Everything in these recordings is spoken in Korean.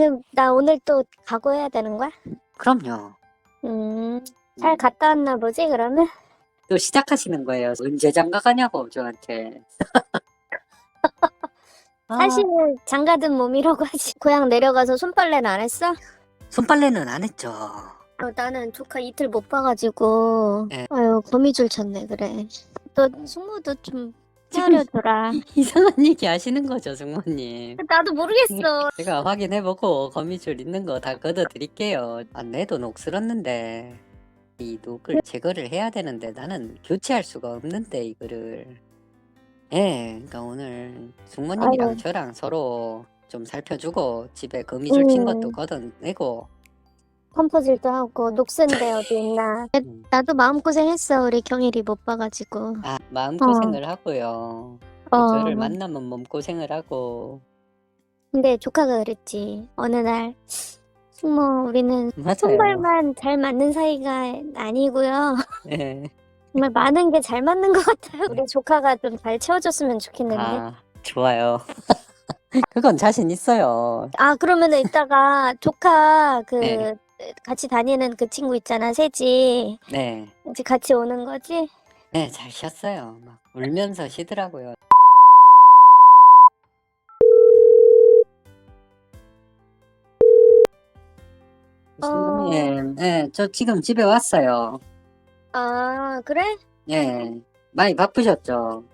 그럼 나 오늘 또 각오해야 되는 거야? 그럼요. 음, 잘 갔다 왔나 보지, 그러면? 또 시작하시는 거예요. 언제 장가 가냐고 저한테. 아, 사실은 장가든 몸이라고 하지. 고향 내려가서 손빨래는 안 했어? 손빨래는 안 했죠. 어, 나는 조카 이틀 못 봐가지고. 네. 아유, 거미줄 쳤네, 그래. 너 숙모도 좀 헤아려줘라. 이상한 얘기 하시는 거죠, 승모님. 나도 모르겠어. 제가 확인해보고 거미줄 있는 거 다 걷어드릴게요. 안 내도 녹슬었는데 이 녹을 제거를 해야 되는데 나는 교체할 수가 없는데 이거를. 예, 그러니까 오늘 숙모님이랑 아유. 저랑 서로 좀 살펴주고 집에 거미줄 친 것도 음. 걷어내고 펌퍼질도 하고, 녹슨데 어디 있나. 음. 나도 마음고생했어, 우리 경일이 못 봐가지고. 아, 마음고생을 하고요. 또 어. 저를 만나면 몸고생을 하고 근데 조카가 그랬지. 어느 날, 숙모, 우리는 맞아요. 손발만 잘 맞는 사이가 아니고요. 예. 정말 많은 게 잘 맞는 것 같아요. 우리 조카가 좀 잘 채워줬으면 좋겠는데. 아, 아, 좋아요. 그건 자신 있어요. 그러면은 이따가 조카 그 네. 같이 다니는 그 친구 있잖아, 세지. 네. 이제 같이 오는 거지? 네, 잘 쉬었어요. 막 울면서 쉬더라고요. 어. 선생님, 네, 저 지금 집에 왔어요. 아, 그래? 예, 많이 바쁘셨죠?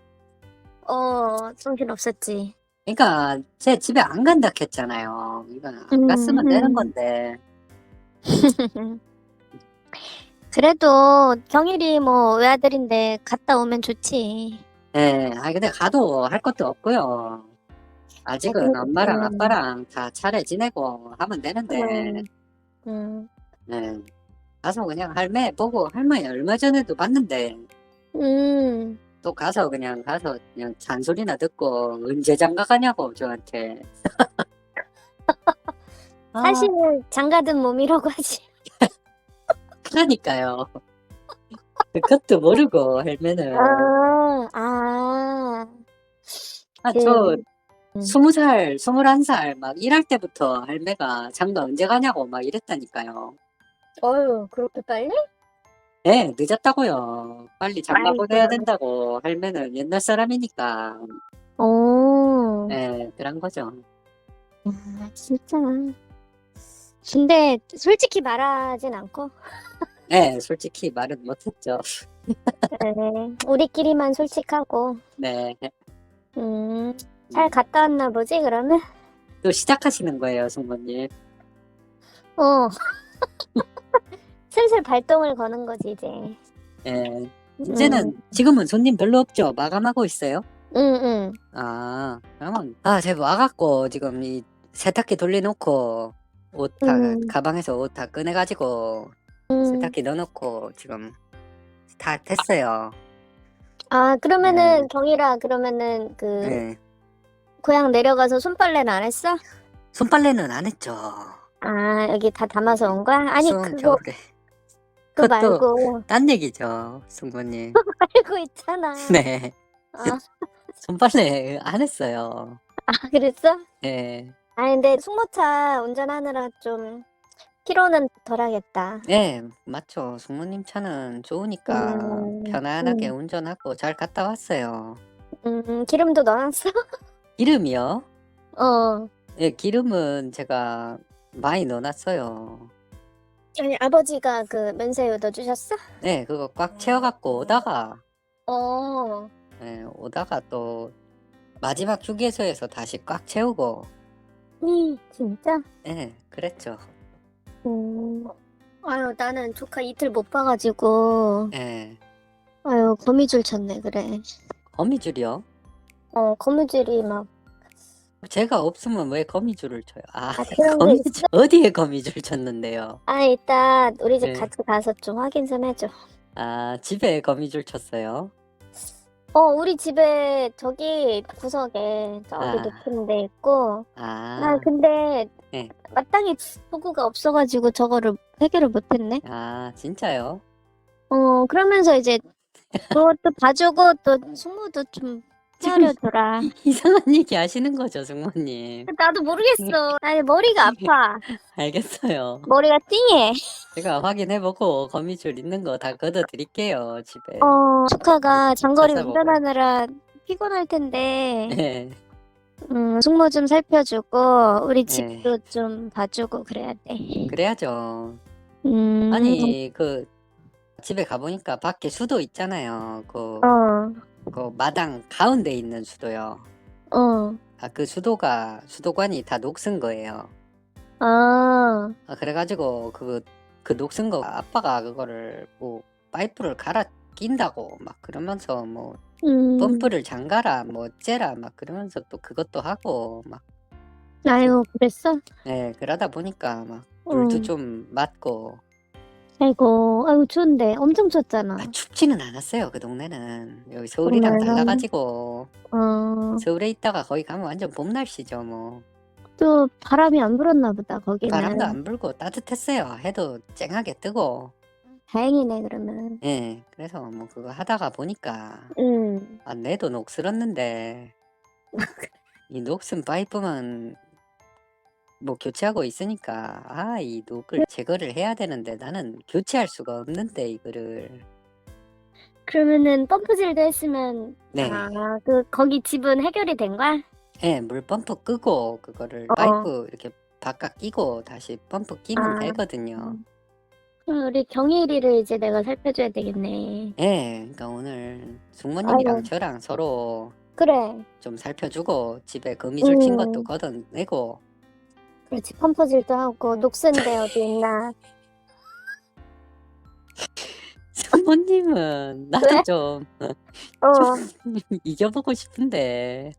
어, 정신 없었지. 그러니까 제 집에 안 간다 했잖아요. 이거 안 음, 갔으면 되는 음. 건데. 그래도 경일이 뭐 외아들인데 갔다 오면 좋지. 예, 아 근데 가도 할 것도 없고요. 아직은 음, 엄마랑 음. 아빠랑 다 차례 지내고 하면 되는데. 음, 음, 네. 가서 그냥 할매 보고 할머니 얼마 전에도 봤는데 음. 또 가서 그냥 가서 그냥 잔소리나 듣고 언제 장가 가냐고 저한테. 아, 사실은 장가든 몸이라고 하지. 그러니까요. 그것도 모르고 할매는 아, 아. 아, 그, 저 음. 스무 살, 스물한 살 막 일할 때부터 할매가 장가 언제 가냐고 막 이랬다니까요. 어휴, 그렇게 빨리? 네, 늦었다고요. 빨리 장가 아이고. 보내야 된다고 할매는 옛날 사람이니까. 오, 네, 그런 거죠. 아, 진짜. 근데 솔직히 말하진 않고, 네, 솔직히 말은 못했죠. 네, 우리끼리만 솔직하고, 네, 음, 잘 갔다 왔나 보지, 그러면? 또 시작하시는 거예요, 성모님. 어. 슬슬 발동을 거는 거지, 이제. 네, 이제는 지금은 손님 별로 없죠. 마감하고 있어요. 응, 응. 아, 그러면 아, 제가 와갖고 지금 이 세탁기 돌려놓고 옷 다 음. 가방에서 옷 다 꺼내가지고 응. 세탁기 넣어놓고 지금 다 됐어요. 아, 그러면은, 네. 경이라, 그러면은, 그, 네. 고향 내려가서 손빨래는 안 했어? 손빨래는 안 했죠. 아, 여기 다 담아서 온 거야? 아니, 추운 그거, 겨울에. 그거 그것도 말고, 딴 얘기죠, 승부님. 알고 있잖아. 네. 아, 손빨래 안 했어요. 아, 그랬어? 네. 아니, 근데 승모차 운전하느라 좀, 피로는 덜 하겠다. 네, 맞죠. 승모님 차는 좋으니까 음, 편안하게 음. 운전하고 잘 갔다 왔어요. 음, 기름도 넣어놨어? 기름이요? 어. 예, 기름은 제가 많이 넣어놨어요. 아니, 아버지가 그 면세유 넣어주셨어? 네, 그거 꽉 채워갖고 오다가, 어. 예, 오다가 또 마지막 휴게소에서 다시 꽉 채우고, 음, 진짜? 예, 그랬죠. 음. 아유, 나는 조카 이틀 못 봐가지고, 예, 아유, 거미줄 쳤네, 그래. 거미줄이요? 어, 거미줄이 막, 제가 없으면 왜 거미줄을 쳐요? 아, 아, 그런 게 거미줄, 어디에 거미줄 쳤는데요? 아, 이따 우리 집 네. 같이 가서 좀 확인 좀 해줘. 아, 집에 거미줄 쳤어요? 어, 우리 집에 저기 구석에 저기 아. 높은 데 있고, 아, 아, 근데 네. 마땅히 도구가 없어가지고 저거를 해결을 못했네. 아, 진짜요? 어, 그러면서 이제 그것도 봐주고 또 숙모도 좀 헤아려줘라. 이상한 얘기 하시는 거죠, 승모님. 나도 모르겠어. 아니, 머리가 아파. 알겠어요. 머리가 띵해. 제가 확인해보고 거미줄 있는 거 다 걷어드릴게요, 집에. 어, 조카가 장거리 찾아보고. 운전하느라 피곤할 텐데, 네. 음, 숙모 좀 살펴주고, 우리 네. 집도 좀 봐주고 그래야 돼. 그래야죠. 음, 아니, 그, 집에 가보니까 밖에 수도 있잖아요. 그, 어, 그 마당 가운데 있는 수도요. 어, 아, 그 수도가, 수도관이 다 녹슨 거예요. 아, 아, 그래가지고 그, 그 녹슨 거 아빠가 그거를 뭐 파이프를 갈아 낀다고 막 그러면서 뭐 음, 펌프를 잠가라 뭐 어째라 막 그러면서 또 그것도 하고 막 아이고, 그랬어? 네, 그러다 보니까 막 물도 음. 좀 맞고 아이고, 아이고, 추운데. 엄청 춥잖아. 아, 춥지는 않았어요 그 동네는 여기 서울이랑 정말요? 달라가지고 어, 서울에 있다가 거기 가면 완전 봄 날씨죠 뭐 또 바람이 안 불었나 보다, 거기는. 바람도 안 불고 따뜻했어요 해도 쨍하게 뜨고 다행이네, 그러면. 예 그래서 뭐 그거 하다가 보니까 음, 아, 내도 녹슬었는데 이 녹슨 파이프만 뭐 교체하고 있으니까 아, 이 녹을 제거를 해야 되는데 나는 교체할 수가 없는데 이거를 그러면은 펌프질도 했으면, 네, 아, 그, 거기 집은 해결이 된 거야? 예, 물 펌프 끄고 그거를 어. 파이프 이렇게 바깥 끼고 다시 펌프 끼면 아. 되거든요. 그럼 우리 경일이를 이제 내가 살펴줘야 되겠네. 예, 그러니까 오늘 숙모님이랑 아이고. 저랑 서로 그래. 좀 살펴주고 집에 거미줄 친 것도 음. 걷어내고 그렇지. 펌프질도 하고, 녹슨데 어디 있나. 숙모님은 나도 왜? 좀 어, 이겨보고 싶은데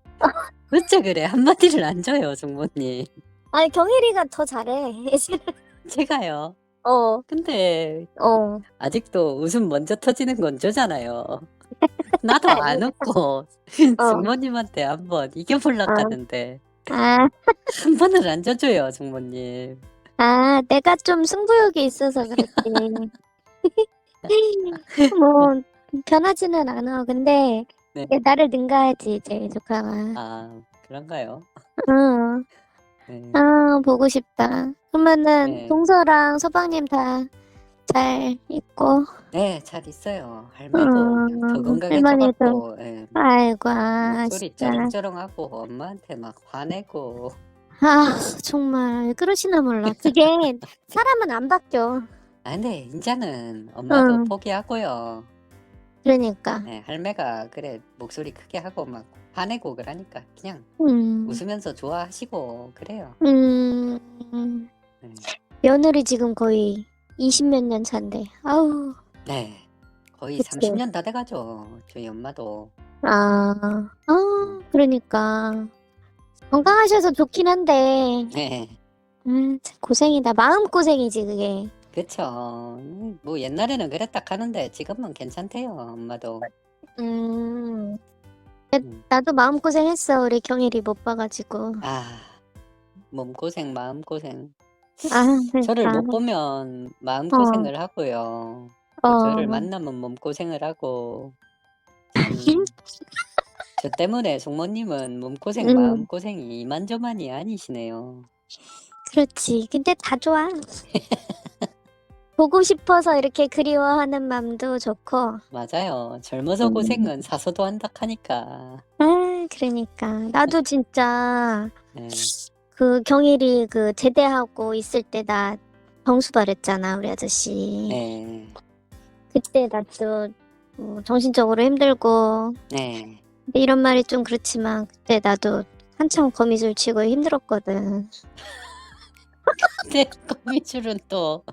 어째 그래 한마디를 안 줘요 숙모님 아니, 경일이가 더 잘해. 제가요 어, 근데 어. 아직도 웃음 먼저 터지는 건 저잖아요 나도 안 웃고 어. 숙모님한테 한번 이겨보려고 어. 하는데 아, 한 번을 안 줘줘요 숙모님 아, 내가 좀 승부욕이 있어서 그렇지. 뭐, 변하지는 않아. 근데, 네. 나를 능가하지, 이제, 조카가. 아 그런가요? 응. 네. 아, 보고 싶다. 그러면은, 네. 동서랑 서방님 다 잘 있고, 네, 잘 있어요 할매도 음, 더 할머니도. 건강해져갖고 예, 아이고, 아, 목소리 진짜. 쩌렁쩌렁하고 엄마한테 막 화내고 아, 정말, 왜 그러시나 몰라. 그게, 사람은 안 바뀌어. 아 근데 이제는 엄마도 응. 포기하고요 그러니까. 네, 할매가 그래 목소리 크게 하고 막 화내고 그러니까 그냥 음, 웃으면서 좋아하시고 그래요 음, 네, 며느리 지금 거의 20몇 년 차인데, 아우, 네. 거의 그치. 30년 다 돼가죠 저희 엄마도 아, 아, 그러니까. 건강하셔서 좋긴 한데, 네 음, 참 고생이다. 마음고생이지, 그게. 그쵸 음, 뭐 옛날에는 그랬다 하는데 지금은 괜찮대요 엄마도 음, 음. 나도 마음고생했어. 우리 경일이 못 봐가지고. 아 몸고생 마음고생 아, 저를 그러니까. 못 보면 마음고생을 하고요 어, 저를 만나면 몸고생을 하고 참, 저 때문에 숙모님은 몸고생 음. 마음고생이 이만저만이 아니시네요 그렇지. 근데 다 좋아. 보고 싶어서 이렇게 그리워하는 마음도 좋고. 맞아요 젊어서 음. 고생은 사서도 한다 하니까 아, 그러니까. 나도 진짜 네. 그 경일이 그 제대하고 있을 때나 정수 바랬잖아, 우리 아저씨. 네. 그때 나도 뭐 정신적으로 힘들고 네. 근데 이런 말이 좀 그렇지만 그때 나도 한참 거미줄 치고 힘들었거든. 근데 거미줄은 또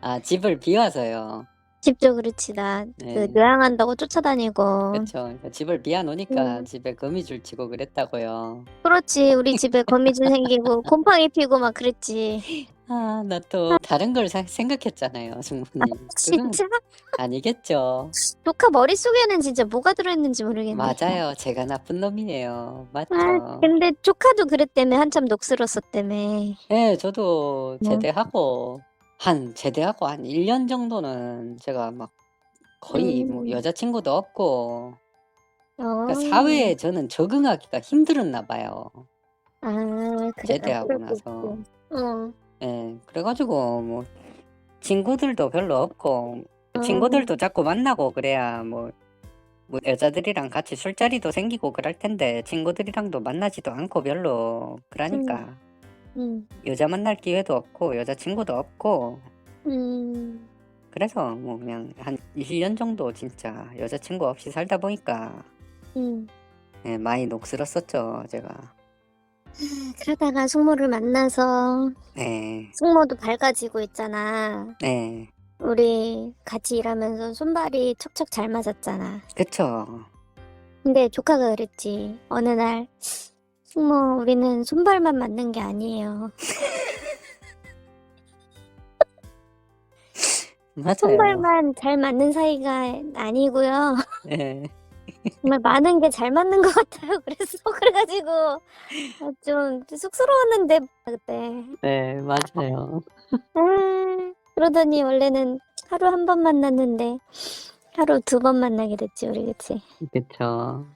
아, 집을 비워서요. 집도 그렇지 나 네. 그 요양한다고 쫓아다니고 그렇죠. 집을 비워 놓으니까 음. 집에 거미줄 치고 그랬다고요. 그렇지 우리 집에 거미줄 생기고 곰팡이 피고 막 그랬지. 아, 나 또 다른 걸 사- 생각했잖아요, 승모님. 그건 진짜 아니겠죠. 조카 머릿속에는 진짜 뭐가 들어있는지 모르겠네. 맞아요. 제가 나쁜 놈이네요. 맞죠. 아, 근데 조카도 그랬다며 한참 녹슬었었다며. 네, 저도 뭐? 제대하고 한 제대하고 한 1년 정도는 제가 막 거의 뭐 음. 여자친구도 없고 그러니까 어. 사회에 저는 적응하기가 힘들었나 봐요. 아, 그래. 제대하고 그럴 수 나서. 있지. 어. 예. 그래 가지고 뭐 친구들도 별로 없고 어. 친구들도 자꾸 만나고 그래야 뭐 뭐 여자들이랑 같이 술자리도 생기고 그럴 텐데 친구들이랑도 만나지도 않고 별로 그러니까 음. 여자 만날 기회도 없고 여자친구도 없고 음. 그래서 뭐 그냥 한 1년 정도 진짜 여자친구 없이 살다 보니까 음. 예, 많이 녹슬었었죠, 제가. 그러다가 숙모를 만나서 네, 숙모도 밝아지고 있잖아. 네, 우리 같이 일하면서 손발이 척척 잘 맞았잖아. 그쵸. 근데 조카가 그랬지. 어느 날 숙모 우리는 손발만 맞는 게 아니에요. 맞아요. 손발만 잘 맞는 사이가 아니고요. 예, 정말 많은 게 잘 맞는 것 같아요. 그래서 그래가지고 아, 좀 쑥스러웠는데 그때. 네, 맞아요. 아, 그러더니 원래는 하루 한 번 만났는데 하루 두 번 만나게 됐지 우리 그치? 그쵸.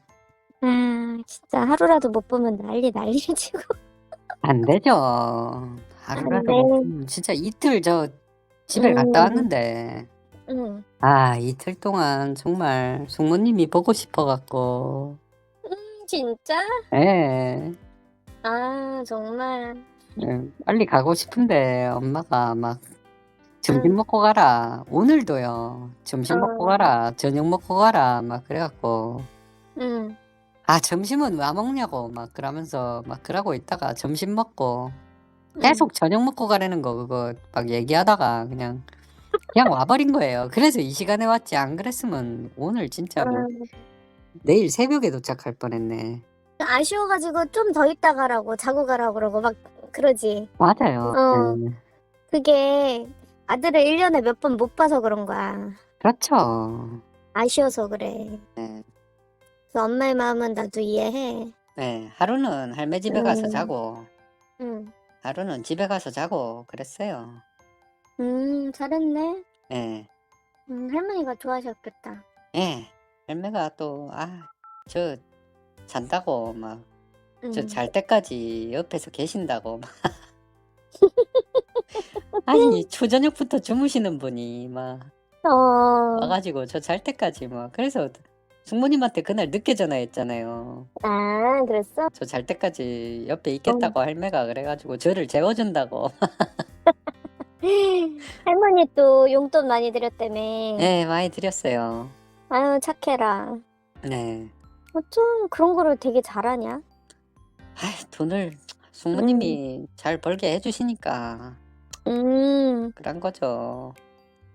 아 진짜 하루라도 못 보면 난리 난리를 치고 안 되죠. 하루라도 돼. 못 보면 진짜 이틀 저 집에 음. 갔다 왔는데, 응. 아, 이틀 동안 정말 숙모님이 보고 싶어 갖고, 진짜? 예, 아 정말 예, 빨리 가고 싶은데 엄마가 막 점심 응. 먹고 가라. 오늘도요. 점심 먹고 어. 가라. 저녁 먹고 가라. 막 그래갖고 응. 아 점심은 왜 먹냐고 막 그러면서 막 그러고 있다가 점심 먹고 응. 계속 저녁 먹고 가라는 거 그거 막 얘기하다가 그냥 그냥 와버린 거예요. 그래서 이 시간에 왔지 안 그랬으면 오늘 진짜 뭐 아, 내일 새벽에 도착할 뻔했네. 아쉬워가지고 좀 더 있다 가라고 자고 가라고 그러고 막 그러지 맞아요. 어. 네. 그게 아들을 1년에 몇 번 못 봐서 그런 거야 그렇죠. 아쉬워서 그래 네. 그래서 엄마의 마음은 나도 이해해 네, 하루는 할매 집에 가서 음. 자고 응. 하루는 집에 가서 자고 그랬어요. 음 잘했네 예. 음, 할머니가 좋아하셨겠다 예. 할매가 또, 아, 저 잔다고 막, 저 음. 잘 때까지 옆에서 계신다고 막. 아니, 초저녁부터 주무시는 분이 막 어, 와가지고 저 잘 때까지 막. 그래서 숙모님한테 그날 늦게 전화했잖아요. 아, 그랬어? 저 잘 때까지 옆에 있겠다고 할매가 그래가지고 저를 재워준다고. 할머니 또 용돈 많이 드렸다며. 네, 많이 드렸어요. 아유, 착해라. 네. 어, 좀 그런 거를 되게 잘하냐? 아, 돈을 숙모님이 잘 벌게 해주시니까 음, 그런 거죠.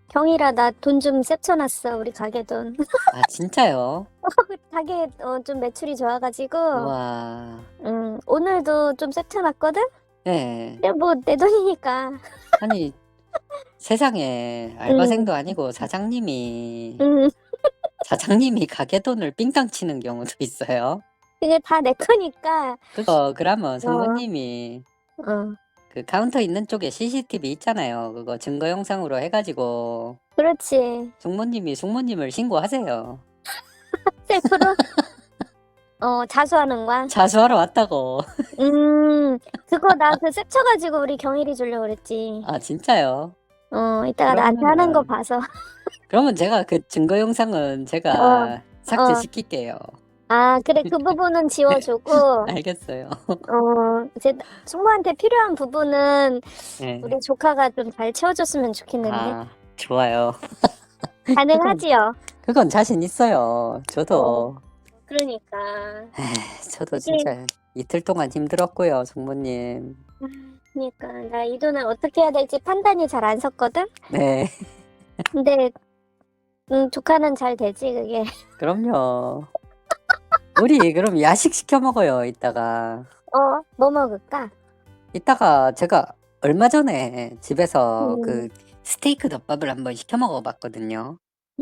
경이라 나 돈 좀 셉쳐놨어, 우리 가게 돈. 아, 진짜요? 가게 어, 좀 매출이 좋아가지고, 와. 음, 오늘도 좀 셉쳐놨거든? 네. 근데 뭐 내 돈이니까. 아니, 세상에 알바생도 아니고 사장님이, 음, 사장님이 가게 돈을 삥땅 치는 경우도 있어요. 그게 다 내 거니까. 그거, 그러면 숙모님이 어, 그 카운터 있는 쪽에 CCTV 있잖아요. 그거 증거 영상으로 해가지고 그렇지. 숙모님이 숙모님을 신고하세요. 셀프로? 어, 자수하는 거야? 자수하러 왔다고. 음, 그거 나 그 셉쳐가지고 우리 경일이 주려고 그랬지. 아, 진짜요? 어, 이따가 나한테 하는 거 그러면은- 봐서. 그러면 제가 그 증거 영상은 제가 어, 삭제시킬게요. 아, 그래, 그 부분은 지워주고, 알겠어요. 어, 이제 숙모한테 필요한 부분은 네. 우리 조카가 좀 잘 채워줬으면 좋겠는데. 아, 좋아요. 가능하지요? 그건 자신 있어요. 저도. 그러니까. 에이, 저도 이게- 진짜 이틀 동안 힘들었고요, 성모님. 그러니까 나 이 돈을 어떻게 해야 될지 판단이 잘 안 섰거든? 네, 근데, 음, 조카는 잘 되지, 그게. 그럼요. 우리 그럼 야식 시켜 먹어요, 이따가. 어, 뭐 먹을까? 이따가 제가 얼마 전에 집에서 음. 그 스테이크 덮밥을 한번 시켜 먹어봤거든요.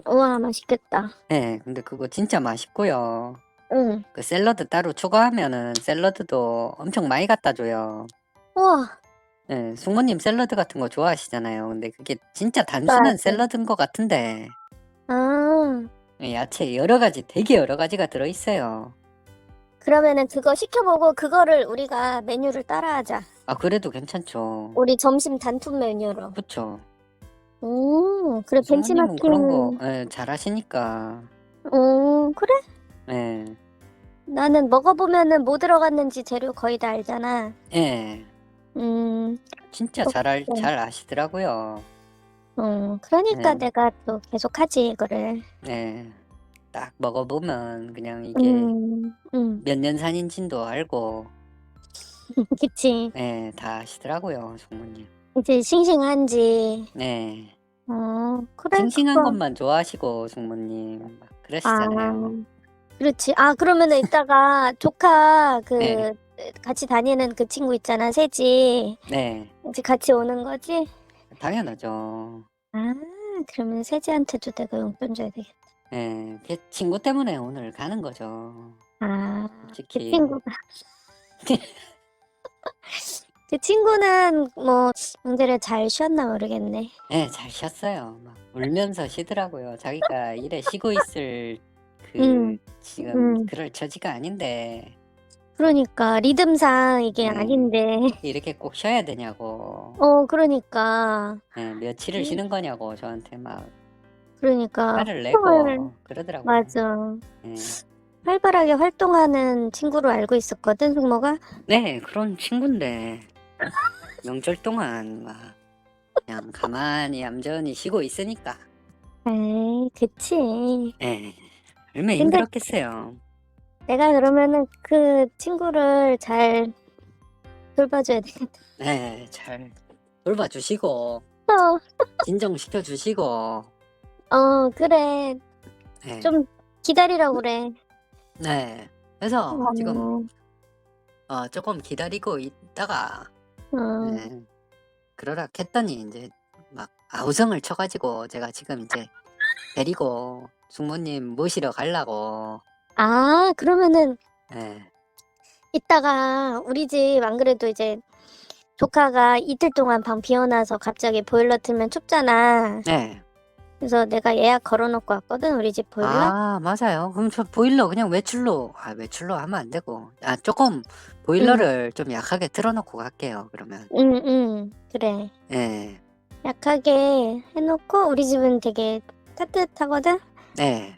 우와, 맛있겠다. 네, 근데 그거 진짜 맛있고요. 응. 그 샐러드 따로 추가하면은 샐러드도 엄청 많이 갖다 줘요. 우와, 네, 숙모님 샐러드 같은 거 좋아하시잖아요. 근데 그게 진짜 단순한 맞아. 샐러드인 것 같은데, 아, 야채 여러 가지 되게 여러 가지가 들어 있어요. 그러면은 그거 시켜보고 그거를 우리가 메뉴를 따라하자. 아 그래도 괜찮죠. 우리 점심 단품 메뉴로. 그쵸. 음, 그래 부모님은 그런 거 벤치마킹. 예, 잘하시니까. 음, 그래? 예. 나는 먹어보면은 뭐 들어갔는지 재료 거의 다 알잖아. 예. 음, 진짜 잘, 알, 그렇구나. 잘 아시더라고요. 음, 그러니까 네. 내가 또 계속 하지, 이거를. 예. 딱 먹어보면 그냥 이게 음, 음, 몇 년 산인지도 알고 그치. 예, 다 아시더라고요, 숙모님. 이제 싱싱한지. 네. 어, 그래, 싱싱한 그거. 것만 좋아하시고 숙모님 막 아, 그러시잖아요. 그렇지. 아, 그러면은 이따가 조카 그 네. 같이 다니는 그 친구 있잖아, 세지. 네. 이제 같이 오는 거지? 당연하죠. 아, 그러면 세지한테도 내가 용돈 줘야 되겠다. 예, 걔 친구 때문에 오늘 가는 거죠. 아, 그 솔직히. 친구가. 그 친구는 뭐 명절에 잘 쉬었나 모르겠네. 예, 잘 쉬었어요. 막 울면서 쉬더라고요. 자기가 일에 쉬고 있을 그 음, 지금 음. 그럴 처지가 아닌데 그러니까 리듬상 이게 네. 아닌데. 이렇게 꼭 쉬어야 되냐고. 어, 그러니까. 예, 며칠을 음. 쉬는 거냐고 저한테 막 그러니까 화를 활동을 내고 그러더라고요. 맞아. 예. 활발하게 활동하는 친구로 알고 있었거든, 숙모가. 네, 그런 친구인데 명절 동안 막 그냥 가만히 얌전히 쉬고 있으니까 에이, 그치. 예, 얼마나 근데 힘들었겠어요. 내가 그러면은 그 친구를 잘 돌봐줘야 되겠다. 네, 잘 돌봐주시고 어, 진정시켜 주시고 어, 그래. 네, 좀 기다리라고 그래. 네. 그래서 어, 지금 어, 조금 기다리고 있다가 어, 네, 그러라 했더니 이제 막 아우성을 쳐가지고 제가 지금 이제 데리고 숙모님 모시러 가려고 아, 그러면은 네, 이따가 우리 집 안 그래도 이제 조카가 이틀 동안 방 비워놔서 갑자기 보일러 틀면 춥잖아. 네. 그래서 내가 예약 걸어놓고 왔거든, 우리 집 보일러. 아, 맞아요. 그럼 저 보일러 그냥 외출로, 아, 외출로 하면 안 되고. 아, 조금 보일러를 좀 약하게 틀어놓고 갈게요, 그러면. 응, 응, 그래. 네, 약하게 해놓고 우리 집은 되게 따뜻하거든? 네,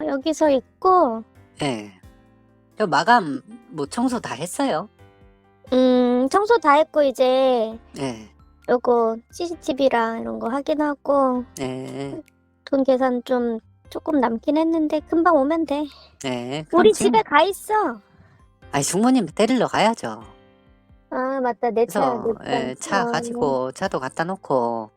여기서 있고, 네. 저 마감, 뭐 청소 다 했어요? 음, 청소 다 했고, 이제 네, 요거 CCTV랑 이런 거 확인하고, 네, 돈 계산 좀 조금 남긴 했는데, 금방 오면 돼. 네. 그럼 우리 지금, 집에 가 있어. 아니, 숙모님 데리러 가야죠. 아, 맞다. 내 차, 그래서, 내 예, 차. 차 어, 가지고 차도 갖다 놓고,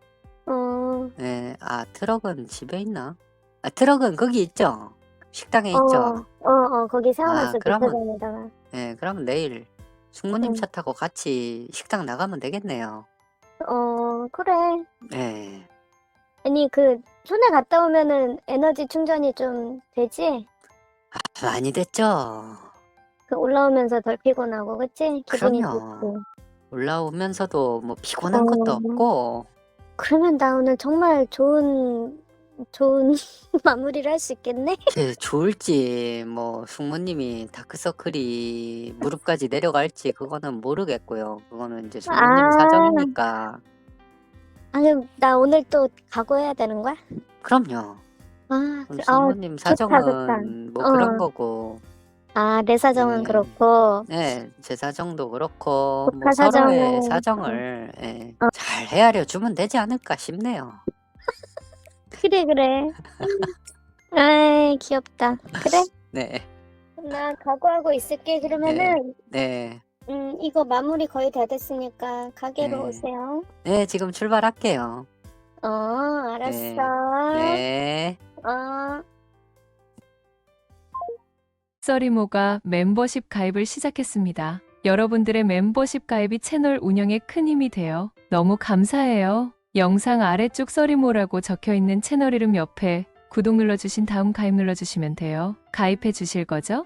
어, 예, 아, 트럭은 집에 있나? 아, 트럭은 거기 있죠? 식당에 어, 있죠? 어, 어, 거기 아, 세워놨어, 그러면, 주차장에다가. 예, 그러면 내일 숙모님 응. 차 타고 같이 식당 나가면 되겠네요. 어, 그래. 예. 아니, 그, 손에 갔다 오면은 에너지 충전이 좀 되지? 아, 많이 됐죠? 그 올라오면서 덜 피곤하고, 그치? 기분이 그럼요. 좋고. 올라오면서도 뭐 피곤한 것도 어, 없고, 그러면 나 오늘 정말 좋은, 좋은 마무리를 할 수 있겠네? 그 좋을지, 뭐, 숙모님이 다크서클이 무릎까지 내려갈지, 그거는 모르겠고요. 그거는 이제 숙모님 아, 사정이니까. 아, 그럼 나 오늘 또 각오해야 되는 거야? 그럼요. 아, 그럼 그, 아, 숙모님 좋다, 좋다. 사정은 뭐 그런 어. 거고, 아, 내 사정은 네, 그렇고, 네, 제 사정도 그렇고, 뭐 조카 서로의 사정은, 어, 사정을 예, 잘 헤아려 주면 되지 않을까 싶네요. 그래, 그래. 아이, 귀엽다. 그래? 네, 나 각오하고 있을게. 네, 그러면은, 네, 음, 이거 마무리 거의 다 됐으니까 가게로 네, 오세요. 네, 지금 출발할게요. 어, 알았어. 네, 네. 어. 써리모가 멤버십 가입을 시작했습니다. 여러분들의 멤버십 가입이 채널 운영에 큰 힘이 되어 너무 감사해요. 영상 아래쪽 써리모라고 적혀 있는 채널 이름 옆에 구독 눌러주신 다음 가입 눌러주시면 돼요. 가입해 주실 거죠?